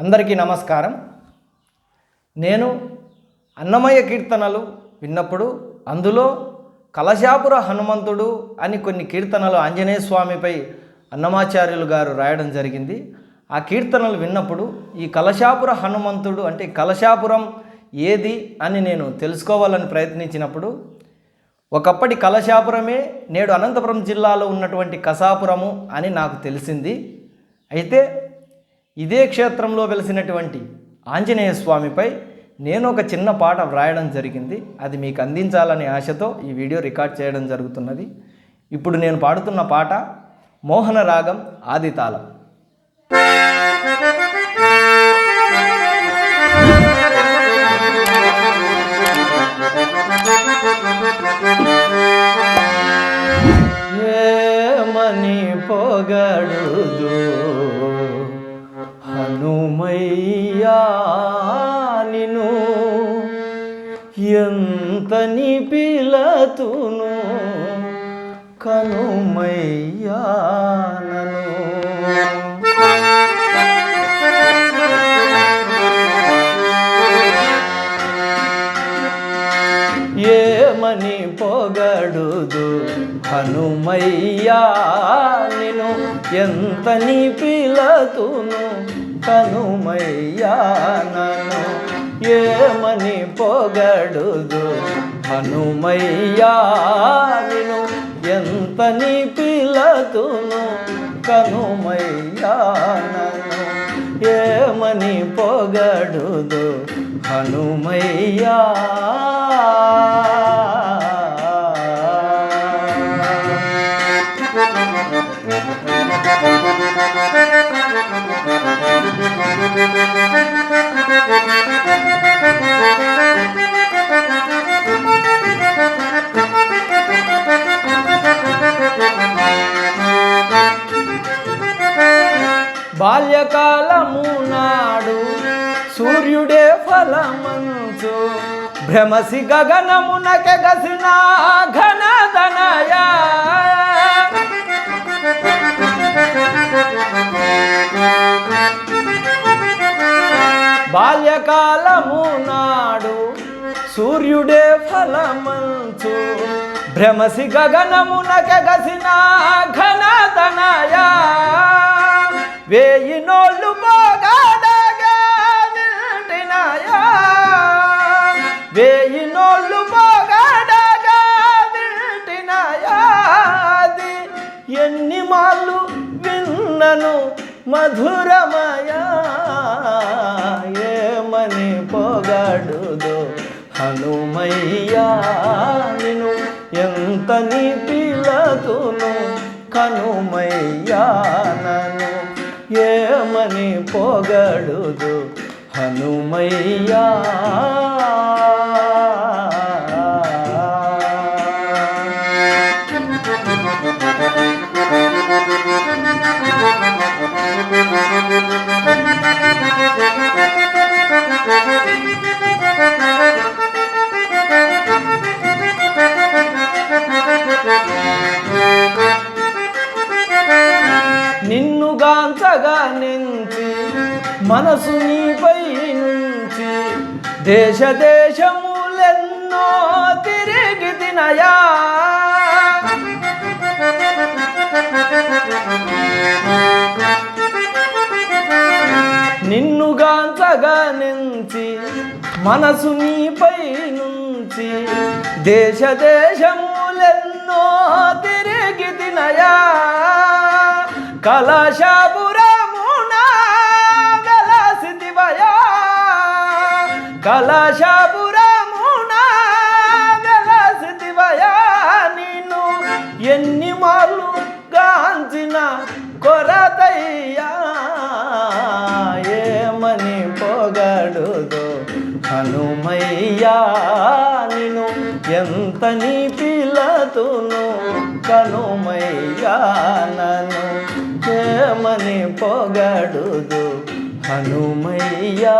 అందరికీ నమస్కారం. నేను అన్నమయ్య కీర్తనలు విన్నప్పుడు అందులో కలశాపుర హనుమంతుడు అని కొన్ని కీర్తనలు ఆంజనేయ స్వామిపై అన్నమాచార్యులు గారు రాయడం జరిగింది. ఆ కీర్తనలు విన్నప్పుడు ఈ కలశాపుర హనుమంతుడు అంటే కలశాపురం ఏది అని నేను తెలుసుకోవాలని ప్రయత్నించినప్పుడు ఒకప్పటి కలశాపురమే నేడు అనంతపురం జిల్లాలో ఉన్నటువంటి కసాపురము అని నాకు తెలిసింది. అయితే ఇదే క్షేత్రంలో వెలిసినటువంటి ఆంజనేయ స్వామిపై నేను ఒక చిన్న పాట వ్రాయడం జరిగింది. అది మీకు అందించాలనే ఆశతో ఈ వీడియో రికార్డ్ చేయడం జరుగుతున్నది. ఇప్పుడు నేను పాడుతున్న పాట మోహన రాగం ఆదితాళం ఏమని పొగడుదు? హనుమయ్యా నిను ఎంతని పిలతును కనుమయ్యా ఏమని పొగడుదు హనుమయ్యా నిను ఎంతని పిలతును కనుమయ్యా నను ఏమని పొగడుదు? హనుమయ్యా నిను ఎంతని పిలతును కనుమయ్యా నను ఏమని పొగడుదు? హనుమయ్యా బాల్యకాలము నాడు సూర్యుడే ఫలమంచు. భ్రమసి గగనమునకెగసిన బాల్యకాలము నాడు సూర్యుడే ఫలమంచు. భ్రమసి గగనమునకెగసిన ఘనదనయా. వేయి నోళ్ళు పోగాడగా వేయి నోళ్ళు పోగాడగా ఎన్ని మాళ్ళు విన్నను మధురమయా. హనుమయ్యా నిను ఎంత నీ కనుమయ్యా నను ఏమని పొగడుదు? హనుమయ్యా. నిన్నుగాంచగా నుంచి మనసు నీపై నుంచి దేశ దేశములెన్నో తిరిగి తినయా నిన్నుగాంచగా నుంచి మనసు నీపై నుంచి దేశ దేశములెన్నో తిరిగి తినయా కళాశాపు కలశాపురమున వెలసిదివయా నేను ఎన్ని మార్లు గాంచిన కొరతయ్యా? ఏమని పొగడుదో హనుమయ్యా నిను ఎంత నీ పిల్లతును కనుమయ్యా నను ఏమని పొగడుదు హనుమయ్యా